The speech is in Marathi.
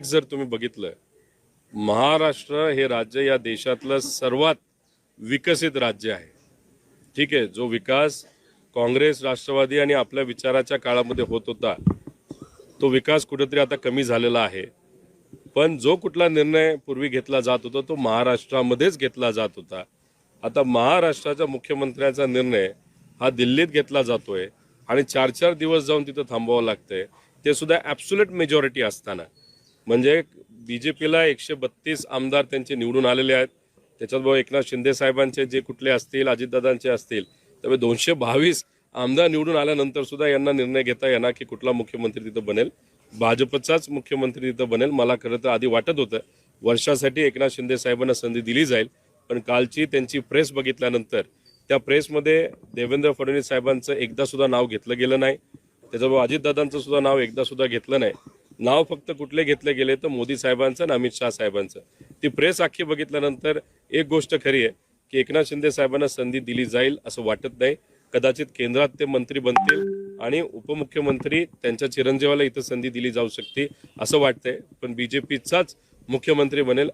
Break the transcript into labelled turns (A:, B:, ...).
A: जर तुम्ही बघितलं महाराष्ट्र हे राज्य या देशातलं सर्वात विकसित राज्य आहे. ठीक आहे जो विकास काँग्रेस राष्ट्रवादी आणि आपल्या विचाराच्या काळामध्ये होत होता तो विकास कुठेतरी आता कमी झालेला आहे. पण जो कुठला निर्णय पूर्वी घेतला जात होता तो महाराष्ट्रामध्येच घेतला जात होता. आता महाराष्ट्राच्या मुख्यमंत्र्याचा निर्णय हा दिल्लीत घेतला जातोय आणि चार चार दिवस जाऊन तिथं थांबावं लागतंय. ते सुद्धा ॲब्सुलेट मेजॉरिटी असताना. म्हणजे बी जे पीला एकशे बत्तीस आमदार त्यांचे निवडून आलेले आहेत. त्याच्याचबरोबर एकनाथ शिंदे साहेबांचे जे कुठले असतील अजितदादांचे असतील त्यामुळे दोनशे बावीस आमदार निवडून आल्यानंतर सुद्धा यांना निर्णय घेता येणार की कुठला मुख्यमंत्री तिथं बनेल. भाजपचाच मुख्यमंत्री तिथं बनेल. मला खरं तर आधी वाटत होतं वर्षासाठी एकनाथ शिंदे साहेबांना संधी दिली जाईल. पण कालची त्यांची प्रेस बघितल्यानंतर त्या प्रेसमध्ये देवेंद्र फडणवीस साहेबांचं एकदा सुद्धा नाव घेतलं गेलं नाही. त्याच्याबरोबर अजितदादांचं सुद्धा नाव एकदा सुद्धा घेतलं नाही. नाव फक्त कुठले घेतले गेले तर मोदी साहेबांचं आणि अमित शहा साहेबांचं. ती प्रेस अख्खी बघितल्यानंतर एक गोष्ट खरी आहे की एकनाथ शिंदे साहेबांना संधी दिली जाईल असं वाटत नाही. कदाचित केंद्रात ते मंत्री बनतील आणि उपमुख्यमंत्री त्यांच्या चिरंजीवाला इथं संधी दिली जाऊ शकते असं वाटतंय. पण बीजेपीचाच मुख्यमंत्री बनेल